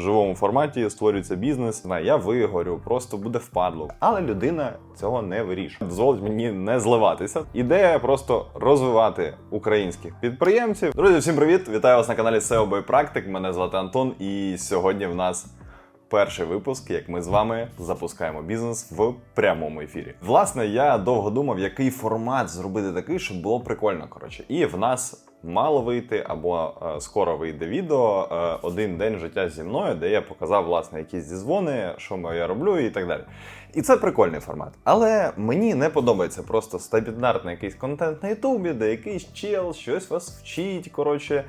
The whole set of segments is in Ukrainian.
В живому форматі створюється бізнес. На Я вигорю, просто буде впадло. Але людина цього не вирішує. Дозволить мені не зливатися. Ідея просто розвивати українських підприємців. Друзі, всім привіт! Вітаю вас на каналі SEO by Practic. Мене звати Антон, і сьогодні в нас. Перший випуск, як ми з вами запускаємо бізнес в прямому ефірі. Власне, я довго думав, який формат зробити такий, щоб було прикольно. Коротше, і в нас мало вийти або е, скоро вийде відео е, один день життя зі мною, де я показав власне якісь зізвони, що я роблю, і так далі. І це прикольний формат. Але мені не подобається просто стандартний якийсь контент на Ютубі, де якийсь чел щось вас вчить. Коротше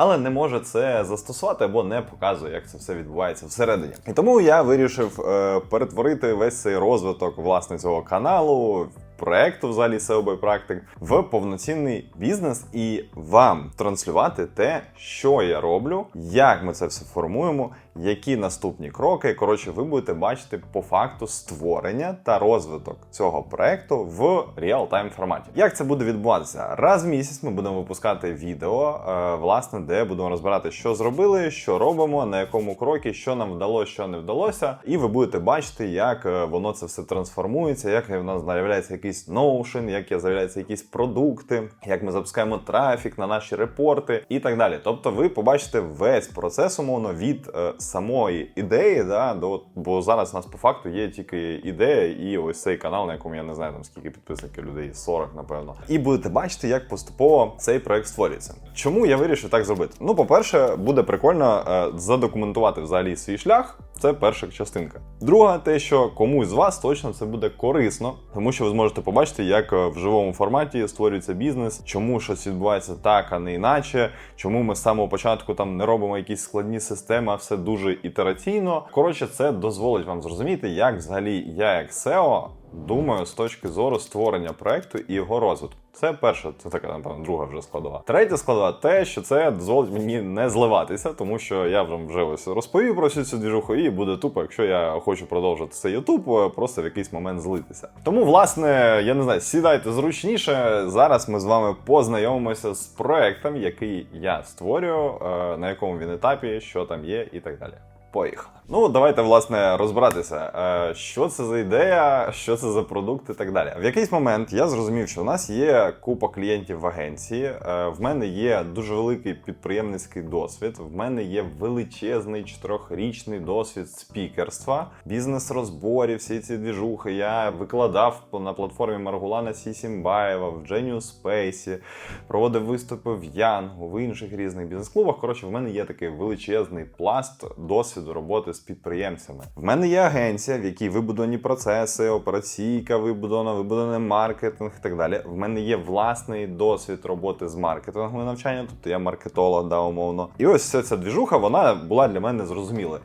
але не може це застосувати або не показує, як це все відбувається всередині. І тому я вирішив е, перетворити весь цей розвиток власне цього каналу. Проекту взагалі SEO by Practic в повноцінний бізнес і вам транслювати те, що я роблю, як ми це все формуємо, які наступні кроки. Коротше, ви будете бачити по факту створення та розвиток цього проекту в реал-тайм форматі. Як це буде відбуватися? Раз в місяць ми будемо випускати відео, е, власне, де будемо розбирати, що зробили, що робимо, на якому крокі, що нам вдалося, що не вдалося, і ви будете бачити, як е, воно це все трансформується, як в нас з'являється якийсь ноушен, як з'являються якісь продукти, як ми запускаємо трафік на наші репорти і так далі. Тобто, ви побачите весь процес умовно від е, самої ідеї, да, до бо зараз у нас по факту є тільки ідея, і ось цей канал, на якому я не знаю там скільки підписників людей, 40, напевно. І будете бачити, як поступово цей проект створюється. Чому я вирішив так зробити? Ну, по-перше, буде прикольно е, задокументувати взагалі свій шлях. Це перша частинка. Друга, те, що комусь з вас точно це буде корисно, тому що ви зможете побачити, як е, в живому форматі створюється бізнес, чому щось відбувається так, а не іначе, чому ми з самого початку там не робимо якісь складні системи, а все дуже ітераційно. Коротше, це дозволить вам зрозуміти, як взагалі я, як SEO, думаю з точки зору створення проекту і його розвитку. Це перша, це така, напевно, друга вже складова. Третя складова те, що це дозволить мені не зливатися, тому що я вам вже ось розповів про всю цю двіжуху, і буде тупо, якщо я хочу продовжити цей Ютуб, просто в якийсь момент злитися. Тому, власне, я не знаю, сідайте зручніше. Зараз ми з вами познайомимося з проектом, який я створюю, е, на якому він етапі, що там є, і так далі. Поїхали. Ну, давайте власне розбиратися, е, що це за ідея, що це за продукт і так далі. В якийсь момент я зрозумів, що у нас є купа клієнтів в агенції. е, В мене є дуже великий підприємницький досвід. В мене є величезний чотирьохрічний досвід спікерства, бізнес-розборів, всі ці двіжухи. Я викладав на платформі Маргулана Сі Сімбаєва, в Genius Space, проводив виступи в Янгу, в інших різних бізнес-клубах. Коротше, в мене є такий величезний пласт досвіду роботи з підприємцями. В мене є агенція, в якій вибудовані процеси, операційка вибудована, вибудований маркетинг і так далі. В мене є власний досвід роботи з маркетингом і навчання, тобто я маркетолог, да, умовно. І ось вся ця двіжуха, вона була для мене зрозуміла.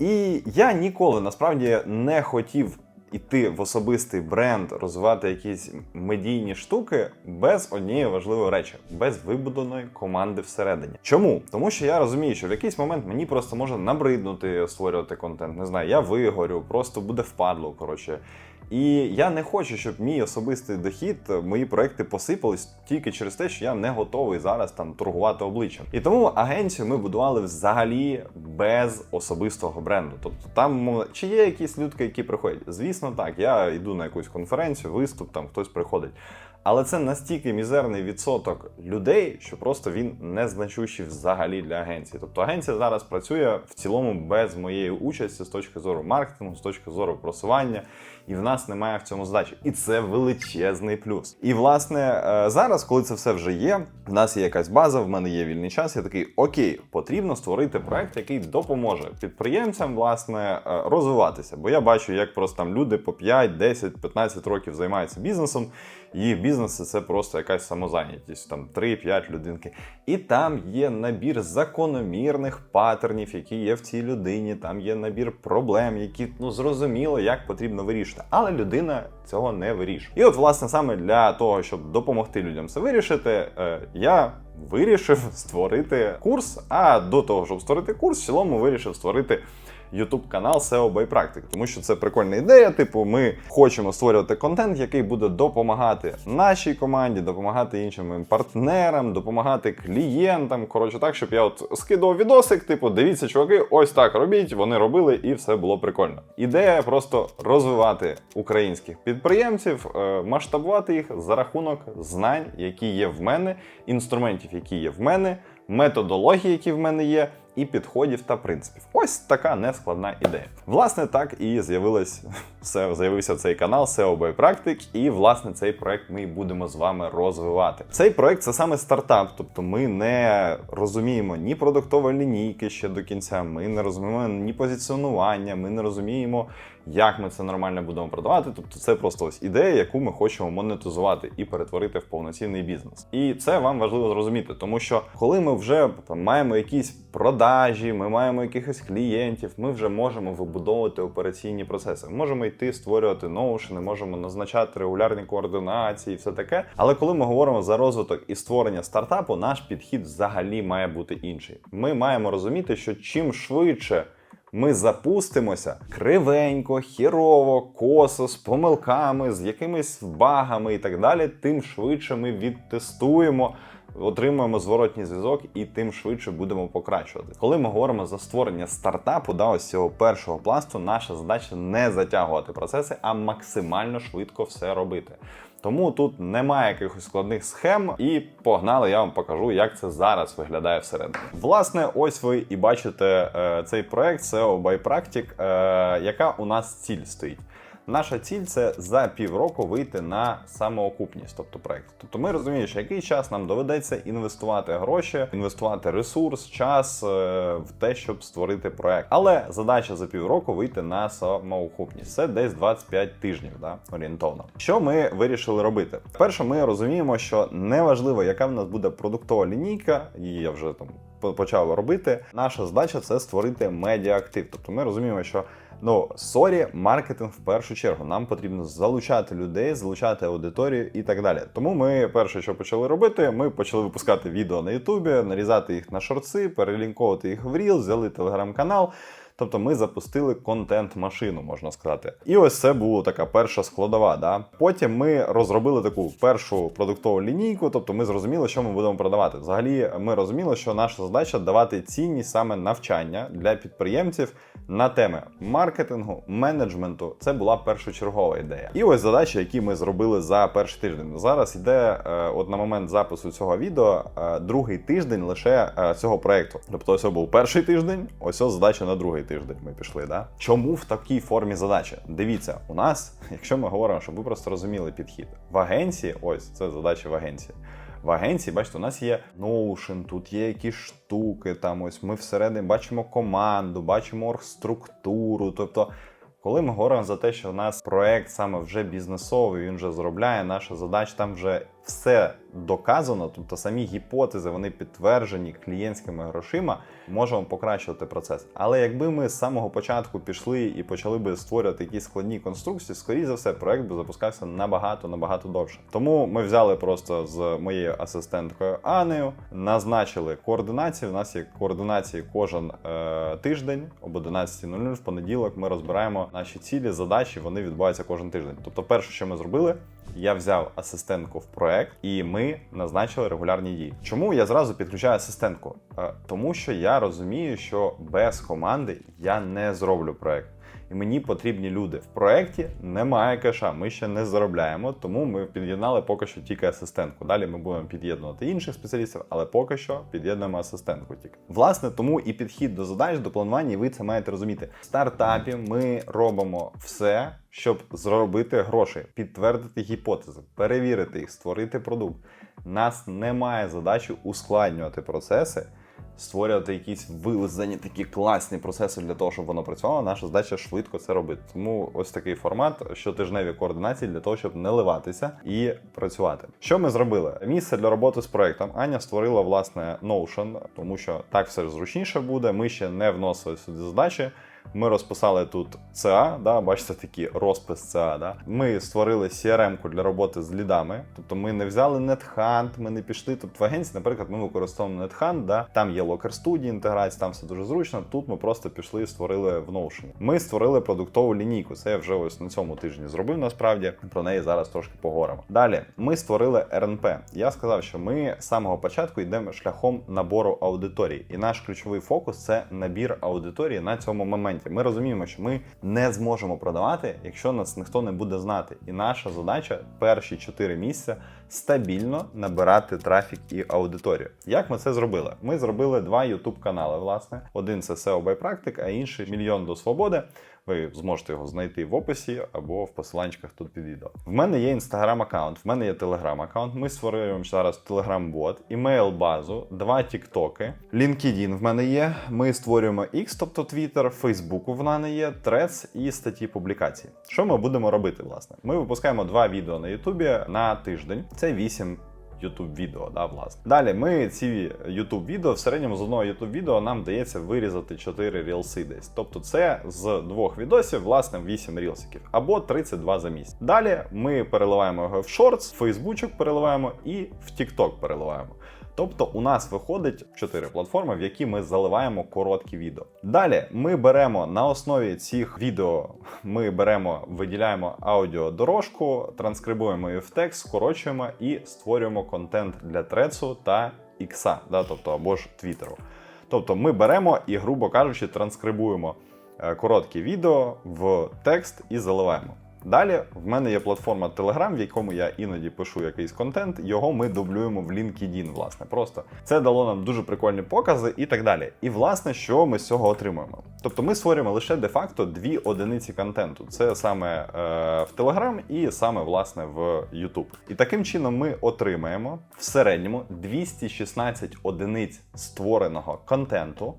І я ніколи насправді не хотів. Іти в особистий бренд, розвивати якісь медійні штуки без однієї важливої речі, без вибудованої команди всередині. Чому? Тому що я розумію, що в якийсь момент мені просто може набриднути створювати контент. Не знаю, я вигорю, просто буде впадло. Коротше. І я не хочу, щоб мій особистий дохід, мої проекти посипались тільки через те, що я не готовий зараз там торгувати обличчям. І тому агенцію ми будували взагалі без особистого бренду. Тобто, там чи є якісь людки, які приходять? Звісно, так. Я йду на якусь конференцію, виступ, там хтось приходить. Але це настільки мізерний відсоток людей, що просто він незначущий взагалі для агенції. Тобто агенція зараз працює в цілому без моєї участі з точки зору маркетингу, з точки зору просування, і в нас немає в цьому здачі. І це величезний плюс. І власне е, зараз, коли це все вже є, в нас є якась база, в мене є вільний час. Я такий окей, потрібно створити проект, який допоможе підприємцям власне е, розвиватися. Бо я бачу, як просто там люди по 5, 10, 15 років займаються бізнесом. Їх бізнес це просто якась самозайнятість, там 3-5 людинки. І там є набір закономірних паттернів, які є в цій людині. Там є набір проблем, які ну зрозуміло, як потрібно вирішити. Але людина цього не вирішує. І от, власне, саме для того, щоб допомогти людям це вирішити, е, я вирішив створити курс. А до того, щоб створити курс, в цілому вирішив створити YouTube канал SEO by Practic, тому що це прикольна ідея. Типу, ми хочемо створювати контент, який буде допомагати нашій команді, допомагати іншим партнерам, допомагати клієнтам. Коротше, так, щоб я от скидував відосик, типу, дивіться, чуваки, ось так робіть. Вони робили, і все було прикольно. Ідея просто розвивати українських підприємців, е, масштабувати їх за рахунок знань, які є в мене, інструментів, які є в мене, методології, які в мене є. І підходів та принципів. Ось така нескладна ідея. Власне, так і з'явилось все, з'явився цей канал SEO by Practic, і власне цей проект ми будемо з вами розвивати. Цей проект це саме стартап, тобто ми не розуміємо ні продуктової лінійки ще до кінця. Ми не розуміємо ні позиціонування, ми не розуміємо, як ми це нормально будемо продавати. Тобто, це просто ось ідея, яку ми хочемо монетизувати і перетворити в повноцінний бізнес. І це вам важливо зрозуміти, тому що коли ми вже там маємо якісь продажі, ми маємо якихось клієнтів, ми вже можемо вибудовувати операційні процеси. Можемо йти створювати ноушени, можемо назначати регулярні координації, і все таке. Але коли ми говоримо за розвиток і створення стартапу, наш підхід взагалі має бути інший. Ми маємо розуміти, що чим швидше. Ми запустимося кривенько, хірово, косо, з помилками, з якимись багами і так далі, тим швидше ми відтестуємо, отримуємо зворотній зв'язок і тим швидше будемо покращувати. Коли ми говоримо за створення стартапу, да, ось цього першого пласту, наша задача не затягувати процеси, а максимально швидко все робити. Тому тут немає якихось складних схем, і погнали, я вам покажу, як це зараз виглядає всередині. Власне, ось ви і бачите е, цей проект SEO by Practic, е, яка у нас ціль стоїть. Наша ціль це за півроку вийти на самоокупність, тобто проект. Тобто ми розуміємо, що який час нам доведеться інвестувати гроші, інвестувати ресурс, час е, в те, щоб створити проект. Але задача за півроку вийти на самоокупність. Це десь 25 тижнів, да, орієнтовно. Що ми вирішили робити? Перше, ми розуміємо, що неважливо, яка в нас буде продуктова лінійка, її я вже там почав робити. Наша задача це створити медіа-актив. Тобто ми розуміємо, що ну сорі, маркетинг в першу чергу. Нам потрібно залучати людей, залучати аудиторію і так далі. Тому ми перше, що почали робити, ми почали випускати відео на Ютубі, нарізати їх на шорти, перелінковувати їх в ріл, взяли телеграм-канал. Тобто ми запустили контент-машину, можна сказати. І ось це була така перша складова. Да? Потім ми розробили таку першу продуктову лінійку, тобто ми зрозуміли, що ми будемо продавати. Взагалі, ми розуміли, що наша задача давати цінність саме навчання для підприємців на теми маркетингу, менеджменту. Це була першочергова ідея. І ось задачі, які ми зробили за перший тиждень. Зараз йде, е, от на момент запису цього відео, е, другий тиждень лише е, цього проекту. Тобто, ось був перший тиждень, ось задача на другий тиждень. Ми пішли. Да? Чому в такій формі задачі? Дивіться, у нас, якщо ми говоримо, щоб ви просто розуміли підхід в агенції, ось це задача в агенції. В агенції, бачите, у нас є Notion, тут є якісь штуки. Там ось ми всередині бачимо команду, бачимо оргструктуру. Тобто, коли ми говоримо за те, що у нас проект саме вже бізнесовий, він вже заробляє, наша задача там вже все доказано, тобто самі гіпотези вони підтверджені клієнтськими грошима, можемо покращувати процес. Але якби ми з самого початку пішли і почали би створювати якісь складні конструкції, скоріше за все, проект би запускався набагато набагато довше. Тому ми взяли просто з моєю асистенткою Анею, назначили координації. У нас є координації кожен е, тиждень об 11.00 в понеділок. Ми розбираємо наші цілі, задачі. Вони відбуваються кожен тиждень. Тобто, перше, що ми зробили, я взяв асистентку в проект, і ми назначили регулярні дії. Чому я зразу підключаю асистентку? Е, Тому що я розумію, що без команди я не зроблю проект. І мені потрібні люди. В проєкті немає кеша, ми ще не заробляємо, тому ми під'єднали поки що тільки асистентку. Далі ми будемо під'єднувати інших спеціалістів, але поки що під'єднуємо асистентку тільки. Власне, тому і підхід до задач, до планування, і ви це маєте розуміти. В стартапі ми робимо все, щоб зробити гроші, підтвердити гіпотези, перевірити їх, створити продукт. Нас немає задачі ускладнювати процеси створювати якісь вилизані такі класні процеси для того, щоб воно працювало. Наша задача швидко це робити. Тому ось такий формат щотижневі координації для того, щоб не ливатися і працювати. Що ми зробили? Місце для роботи з проектом. Аня створила власне Notion, тому що так все зручніше буде. Ми ще не вносили сюди задачі. Ми розписали тут ЦА, да, бачите, такий розпис ЦА. Да. Ми створили CRM-ку для роботи з лідами. Тобто ми не взяли NetHunt, ми не пішли. Тобто в агенції, наприклад, ми використовуємо NetHunt, да, там є Locker Studio інтеграція, там все дуже зручно. Тут ми просто пішли і створили в Notion. Ми створили продуктову лінійку. Це я вже ось на цьому тижні зробив. Насправді про неї зараз трошки поговоримо. Далі ми створили РНП. Я сказав, що ми з самого початку йдемо шляхом набору аудиторії, і наш ключовий фокус це набір аудиторії на цьому моменті. Ми розуміємо, що ми не зможемо продавати, якщо нас ніхто не буде знати. І наша задача перші 4 місяці стабільно набирати трафік і аудиторію. Як ми це зробили? Ми зробили два YouTube канали. Власне, один це SEO by Practic, а інший мільйон до свободи. Ви зможете його знайти в описі або в посиланчиках тут під відео. В мене є інстаграм аккаунт, в мене є телеграм аккаунт. Ми створюємо зараз телеграм-бот, імейл базу, два тіктоки, LinkedIn в мене є. Ми створюємо X, тобто Twitter, Facebook в мене є, Threads і статті публікацій. Що ми будемо робити? Власне, ми випускаємо два відео на Ютубі на тиждень. Це 8 YouTube відео, да, власне. Далі ми ці YouTube відео в середньому з одного YouTube відео нам вдається вирізати 4 рілси десь. Тобто це з двох відосів, власне, 8 рілсиків або 32 за місяць. Далі ми переливаємо його в шортс, в Фейсбучок переливаємо і в TikTok переливаємо. Тобто у нас виходить 4 платформи, в які ми заливаємо короткі відео. Далі ми беремо на основі цих відео, ми беремо, виділяємо аудіодорожку, транскрибуємо її в текст, скорочуємо і створюємо контент для трецу та ікса, да, тобто або ж твіттеру. Тобто ми беремо і, грубо кажучи, транскрибуємо е, короткі відео в текст і заливаємо. Далі в мене є платформа Telegram, в якому я іноді пишу якийсь контент. Його ми дублюємо в LinkedIn, власне. Просто це дало нам дуже прикольні покази і так далі. І власне, що ми з цього отримуємо? Тобто ми створюємо лише де-факто дві одиниці контенту. Це саме е, в Telegram і саме власне в YouTube. І таким чином ми отримаємо в середньому 216 одиниць створеного контенту.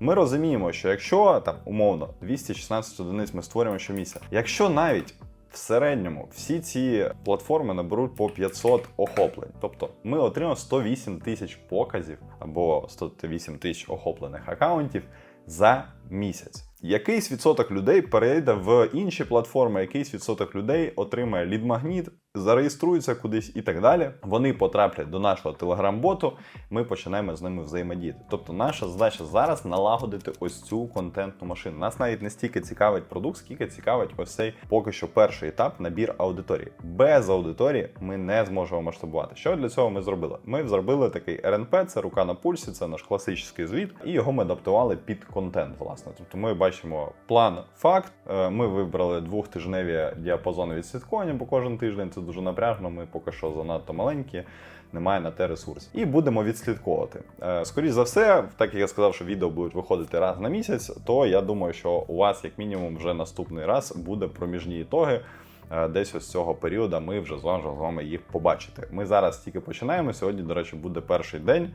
Ми розуміємо, що якщо там умовно 216 одиниць ми створюємо щомісяця, якщо навіть в середньому всі ці платформи наберуть по 500 охоплень, тобто ми отримаємо 108 тисяч показів або 108 тисяч охоплених акаунтів за місяць. Якийсь відсоток людей перейде в інші платформи, якийсь відсоток людей отримає лідмагніт, зареєструється кудись і так далі. Вони потраплять до нашого телеграм-боту. Ми починаємо з ними взаємодіяти. Тобто, наша задача зараз налагодити ось цю контентну машину. Нас навіть не стільки цікавить продукт, скільки цікавить ось цей поки що перший етап набір аудиторії. Без аудиторії ми не зможемо масштабувати. Що для цього ми зробили? Ми зробили такий РНП, це рука на пульсі, це наш класичний звіт, і його ми адаптували під контент. Власне, тобто ми бачимо план, факт. Е, Ми вибрали двохтижневі діапазони відслідковування, бо кожен тиждень це дуже напряжно. Ми поки що занадто маленькі. Немає на те ресурсів. І будемо відслідковувати. Е, Скоріше за все, так як я сказав, що відео будуть виходити раз на місяць, то я думаю, що у вас, як мінімум, вже наступний раз буде проміжні ітоги. Е, Десь ось цього періоду ми вже зможемо з вами їх побачити. Ми зараз тільки починаємо. Сьогодні, до речі, буде перший день,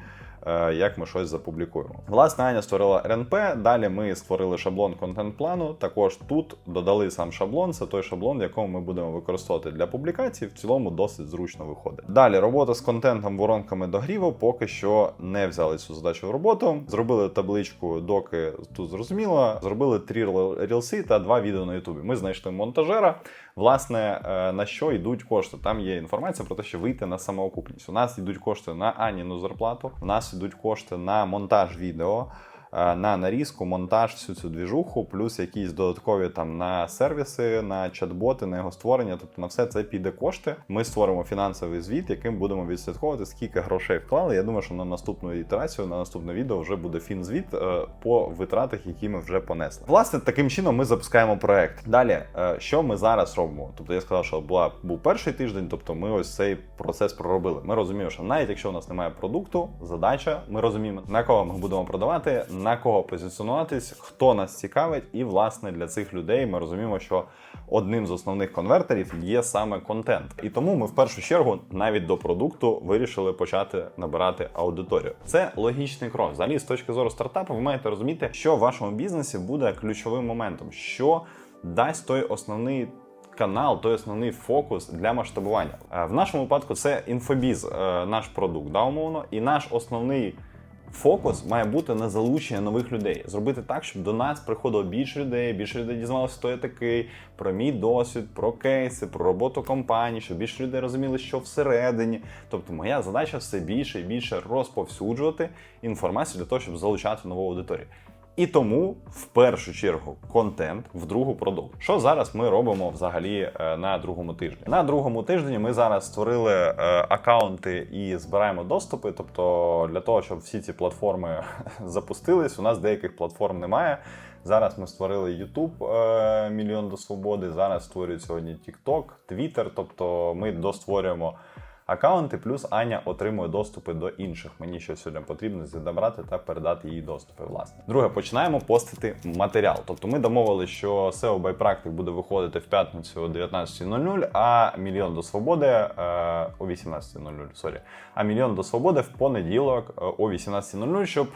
як ми щось запублікуємо. Власне, Аня створила РНП. Далі ми створили шаблон контент-плану. Також тут додали сам шаблон. Це той шаблон, в якому ми будемо використовувати для публікацій. В цілому досить зручно виходить. Далі робота з контентом, воронками догріву. Поки що не взяли цю задачу в роботу. Зробили табличку, доки тут зрозуміло. Зробили три рілси та два відео на Ютубі. Ми знайшли монтажера. Власне, е, на що йдуть кошти? Там є інформація про те, що вийти на самоокупність. У нас йдуть кошти на Аніну зарплату, у нас йдуть кошти на монтаж відео. Е, На нарізку, монтаж, всю цю двіжуху, плюс якісь додаткові там на сервіси, на чат-боти, на його створення. Тобто на все це піде кошти. Ми створимо фінансовий звіт, яким будемо відслідковувати, скільки грошей вклали. Я думаю, що на наступну ітерацію, на наступне відео вже буде фінзвіт е, по витратах, які ми вже понесли. Власне, таким чином ми запускаємо проект. Далі, е, що ми зараз робимо? Тобто я сказав, що була був перший тиждень, тобто ми ось цей процес проробили. Ми розуміємо, що навіть якщо у нас немає продукту, задача, ми розуміємо, на кого ми будемо продавати, на кого позиціонуватись, хто нас цікавить, і власне для цих людей ми розуміємо, що одним з основних конвертерів є саме контент. І тому ми в першу чергу навіть до продукту вирішили почати набирати аудиторію. Це логічний крок. Взагалі, з точки зору стартапу, ви маєте розуміти, що в вашому бізнесі буде ключовим моментом, що дасть той основний. Канал, той основний фокус для масштабування. Е, В нашому випадку це інфобіз, е, наш продукт, да, умовно, і наш основний Фокус має бути на залучення нових людей, зробити так, щоб до нас приходило більше людей, більше людей дізналося, хто я такий, про мій досвід, про кейси, про роботу компанії, щоб більше людей розуміли, що всередині. Тобто, моя задача все більше і більше розповсюджувати інформацію для того, щоб залучати нову аудиторію. І тому в першу чергу контент, в другу продукт. Що зараз ми робимо взагалі е, на другому тижні? На другому тижні ми зараз створили е, акаунти і збираємо доступи. Тобто, для того, щоб всі ці платформи запустились, у нас деяких платформ немає. Зараз ми створили YouTube е, мільйон до свободи. Зараз створюють сьогодні TikTok, Twitter. Тобто ми достворюємо акаунти, плюс Аня отримує доступи до інших. Мені що сьогодні потрібно зібрати та передати їй доступи. Власне, друге, починаємо постити матеріал. Тобто ми домовилися, що SEO by Practic буде виходити в п'ятницю о 19.00, а мільйон до свободи е, о 18.00, сорі. А мільйон до свободи в понеділок е, о 18.00, щоб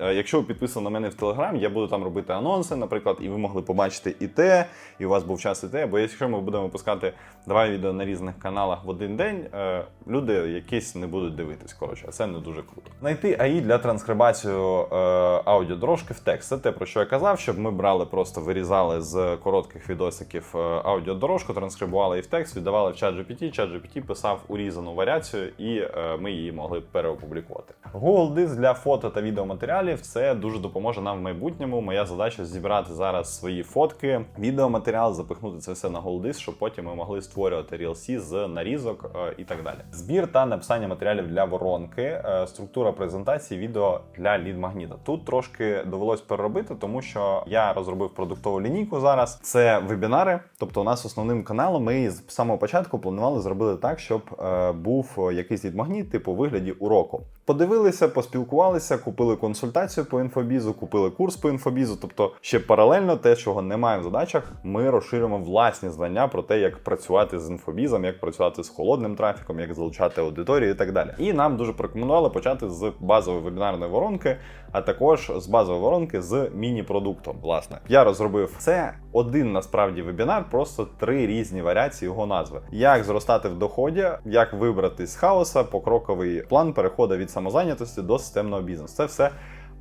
Якщо ви підписані на мене в Телеграм, я буду там робити анонси, наприклад, і ви могли побачити і те, і у вас був час і те. Бо якщо ми будемо випускати два відео на різних каналах в один день, е, люди якісь не будуть дивитись. Коротше, це не дуже круто. Знайти АІ для транскрибацію е, аудіодорожки в текст. Це те, про що я казав, щоб ми брали, просто вирізали з коротких відосиків е, аудіодорожку, транскрибували її в текст, віддавали в чат GPT, чат GPT писав урізану варіацію, і е, ми її могли переопублікувати. Google Диск для фото та відеоматеріалів це дуже допоможе нам в майбутньому. Моя задача зібрати зараз свої фотки, відеоматеріал, запихнути це все на Google щоб потім ми могли створювати RLC з нарізок е, і так далі. Збір та написання матеріалів для воронки, е, структура презентації, відео для лід-магніта. Тут трошки довелось переробити, тому що я розробив продуктову лінійку зараз. Це вебінари. Тобто, у нас основним каналом ми з самого початку планували зробити так, щоб е, був якийсь лід-магніт, типу вигляді уроку. Подивилися, поспілкувалися, купили консультацію по інфобізу, купили курс по інфобізу. Тобто, ще паралельно те, чого немає в задачах, ми розширюємо власні знання про те, як працювати з інфобізом, як працювати з холодним трафіком, як залучати аудиторію і так далі. І нам дуже порекомендували почати з базової вебінарної воронки, а також з базової воронки з міні-продуктом. Власне, я розробив це один насправді вебінар, просто три різні варіації його назви: як зростати в доході, як вибрати з хаоса, покроковий план переходу від самозайнятості до системного бізнесу. Це все.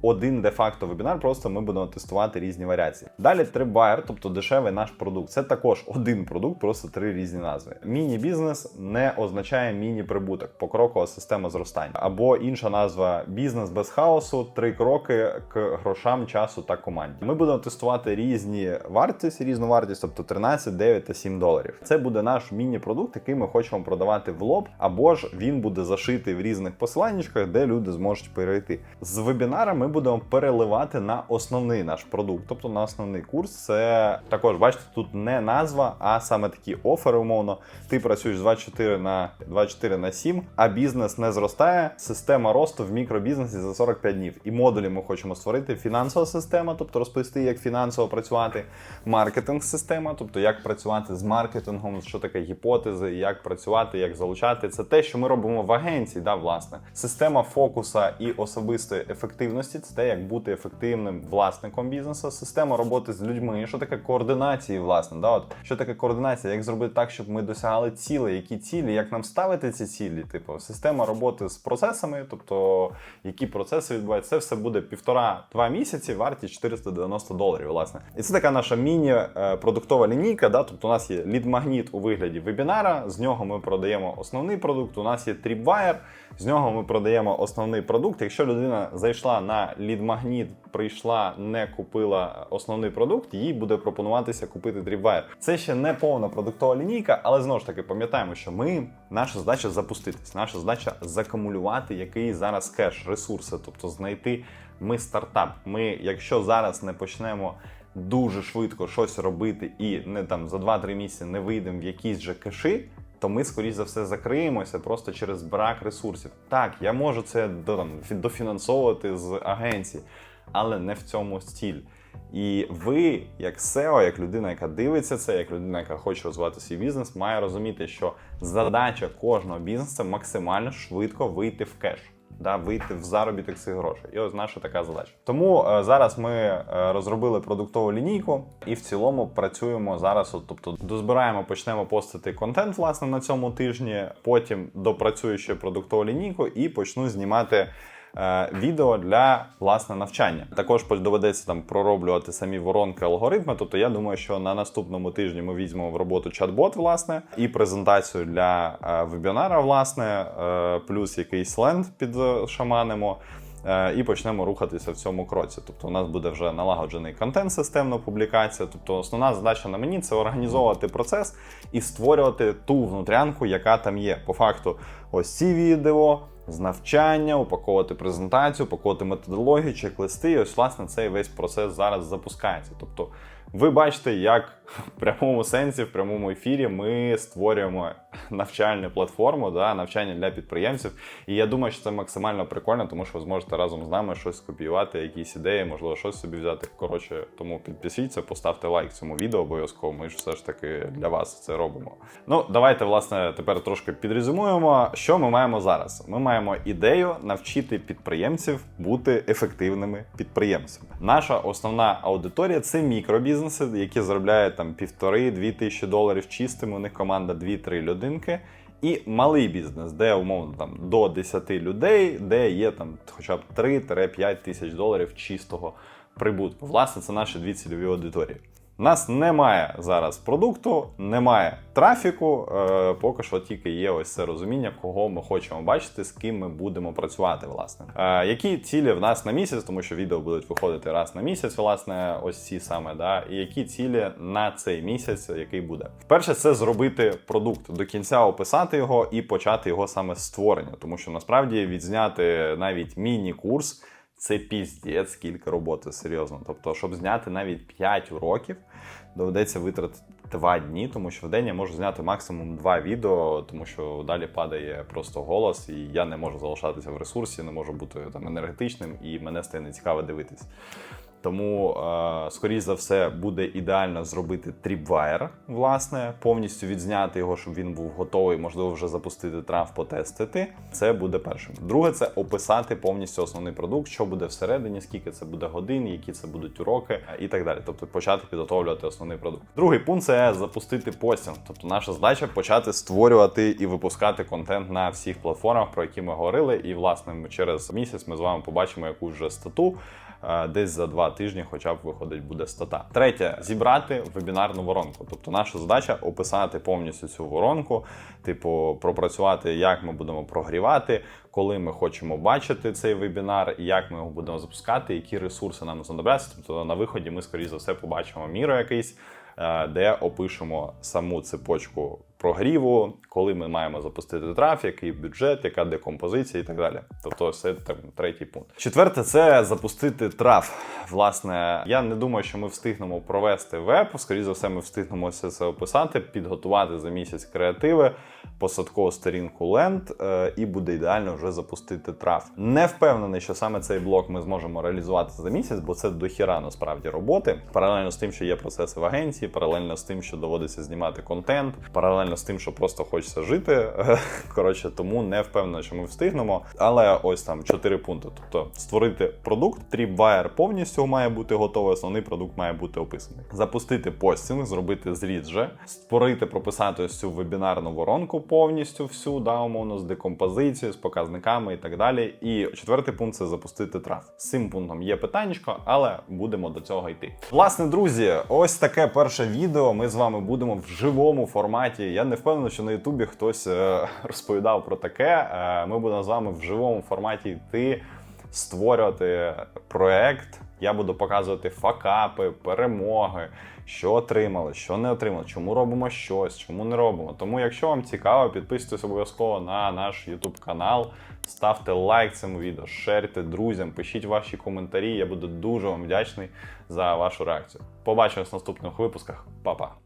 Один де-факто вебінар, просто ми будемо тестувати різні варіації. Далі трибайер, тобто дешевий наш продукт. Це також один продукт, просто три різні назви. Міні-бізнес не означає міні-прибуток, покрокова система зростання. Або інша назва бізнес без хаосу, три кроки к грошам, часу та команді. Ми будемо тестувати різні вартість, різну вартість, тобто 13, 9 та 7 доларів. Це буде наш міні-продукт, який ми хочемо продавати в лоб, або ж він буде зашитий в різних посиланнячках, де люди зможуть перейти. З вебінара ми будемо переливати на основний наш продукт, тобто на основний курс. Це також бачите, тут не назва, а саме такі офери, умовно. Ти працюєш 24 на 24 на 7, а бізнес не зростає. Система росту в мікробізнесі за 45 днів. І модулі ми хочемо створити фінансова система, тобто розповісти, як фінансово працювати, маркетинг-система, тобто як працювати з маркетингом, що таке гіпотези, як працювати, як залучати. Це те, що ми робимо в агенції, да, власне. Система фокуса і особистої ефективності це те, як бути ефективним власником бізнесу, система роботи з людьми, що таке координації, власне, да, от що таке координація, як зробити так, щоб ми досягали цілей, які цілі, як нам ставити ці цілі, типу, система роботи з процесами, тобто які процеси відбуваються, це все буде півтора-два місяці, вартість 490 доларів, власне. І це така наша міні-продуктова лінійка. Да? Тобто у нас є лід-магніт у вигляді вебінара, з нього ми продаємо основний продукт. У нас є Tripwire, з нього ми продаємо основний продукт. Якщо людина зайшла на лід-магніт, прийшла, не купила основний продукт, їй буде пропонуватися купити Tripwire. Це ще не повна продуктова лінійка, але знову ж таки пам'ятаємо, що ми наша задача запуститись, наша задача закумулювати який зараз кеш, ресурси, тобто знайти ми стартап. Ми, якщо зараз не почнемо. Дуже швидко щось робити і не там за 2-3 місяці не вийдемо в якісь же кеші, то ми, скоріш за все, закриємося просто через брак ресурсів. Так, я можу це дофінансовувати з агенції, але не в цьому стіль. І ви, як SEO, як людина, яка дивиться це, як людина, яка хоче розвивати свій бізнес, має розуміти, що задача кожного бізнесу максимально швидко вийти в кеш. Да, вийти в заробіток цих грошей. І ось наша така задача. Тому е, зараз ми е, розробили продуктову лінійку і в цілому працюємо зараз. От, тобто дозбираємо, почнемо постити контент власне на цьому тижні. Потім допрацюю ще продуктову лінійку і почну знімати відео для власне навчання. Також доведеться там пророблювати самі воронки алгоритми. Тобто, я думаю, що на наступному тижні ми візьмемо в роботу чат-бот, власне, і презентацію для е, вебінара, власне, е, плюс якийсь ленд підшаманимо. Е, І почнемо рухатися в цьому кроці. Тобто, у нас буде вже налагоджений контент, системна публікація. Тобто, основна задача на мені це організовувати процес і створювати ту внутрянку, яка там є. По факту, ось ці відео з навчання, упаковувати презентацію, упаковувати методологію, чек-листи. І ось, власне, цей весь процес зараз запускається. Тобто, ви бачите, як в прямому сенсі, в прямому ефірі ми створюємо навчальну платформу, да, навчання для підприємців. І я думаю, що це максимально прикольно, тому що ви зможете разом з нами щось скопіювати, якісь ідеї, можливо, щось собі взяти. Коротше, тому підпишіться, поставте лайк цьому відео обов'язково. Ми ж все ж таки для вас це робимо. Ну, давайте, власне, тепер трошки підрезюмуємо, що ми маємо зараз. Ми маємо ідею навчити підприємців бути ефективними підприємцями. Наша основна аудиторія це мікробізнеси, які заробляють там півтори-дві тисячі доларів чистими. У них команда 2-3 людинки. І малий бізнес, де умовно там до 10 людей, де є там хоча б 3-5 тисяч доларів чистого прибутку. Власне, це наші дві цільові аудиторії. У нас немає зараз продукту, немає трафіку. Е, поки що тільки є ось це розуміння, кого ми хочемо бачити, з ким ми будемо працювати. Власне, е, які цілі в нас на місяць, тому що відео будуть виходити раз на місяць, власне, ось ці саме, да, і які цілі на цей місяць, який буде. Перше, це зробити продукт до кінця, описати його і почати його саме з створення, тому що насправді відзняти навіть міні-курс. Це піздець скільки роботи, серйозно. Тобто, щоб зняти навіть 5 уроків, доведеться витратити 2 дні, тому що в день я можу зняти максимум 2 відео, тому що далі падає просто голос, і я не можу залишатися в ресурсі, не можу бути там енергетичним, і мене стає нецікаво дивитись. Тому, е, скоріш за все, буде ідеально зробити тріпвайер, власне, повністю відзняти його, щоб він був готовий, можливо, вже запустити трав, потестити. Це буде першим. Друге, це описати повністю основний продукт, що буде всередині, скільки це буде годин, які це будуть уроки і так далі. Тобто почати підготовлювати основний продукт. Другий пункт це запустити постінг. Тобто, наша задача почати створювати і випускати контент на всіх платформах, про які ми говорили. І, власне, через місяць ми з вами побачимо якусь вже стату. Е, Десь за два тижні, хоча б виходить, буде стата. Третє зібрати вебінарну воронку. Тобто, наша задача описати повністю цю воронку, типу, пропрацювати, як ми будемо прогрівати, коли ми хочемо бачити цей вебінар, як ми його будемо запускати, які ресурси нам знадобляться. Тобто на виході ми, скоріше за все, побачимо міру якийсь, е, де опишемо саму цепочку прогріву, коли ми маємо запустити трафік, який бюджет, яка декомпозиція і так далі. Тобто, це там третій пункт. Четверте, це запустити трав. Власне, я не думаю, що ми встигнемо провести веб. Скоріше за все, ми встигнемо все це описати, підготувати за місяць креативи, посадкову сторінку ленд, і буде ідеально вже запустити трав. Не впевнений, що саме цей блок ми зможемо реалізувати за місяць, бо це дохіра насправді роботи. Паралельно з тим, що є процеси в агенції, паралельно з тим, що доводиться знімати контент, паралельно з тим, що просто хочеться жити. Коротше, тому не впевнений, що ми встигнемо. Але ось там чотири пункти. Тобто створити продукт, тріпвайер повністю має бути готовий, основний продукт має бути описаний. Запустити постінг, зробити зріз же, створити, прописати ось цю вебінарну воронку повністю всю, да, умовно, з декомпозицією, з показниками і так далі. І четвертий пункт це запустити трав. З цим пунктом є питаннячко, але будемо до цього йти. Власне, друзі, ось таке перше відео. Ми з вами будемо в живому форматі. Я не впевнений, що на Ютубі хтось е, розповідав про таке. Е, Ми будемо з вами в живому форматі йти, створювати проект. Я буду показувати факапи, перемоги, що отримали, що не отримали, чому робимо щось, чому не робимо. Тому, якщо вам цікаво, підписуйтесь обов'язково на наш YouTube канал, ставте лайк цьому відео, шерте друзям, пишіть ваші коментарі. Я буду дуже вам вдячний за вашу реакцію. Побачимось в наступних випусках. Па-па!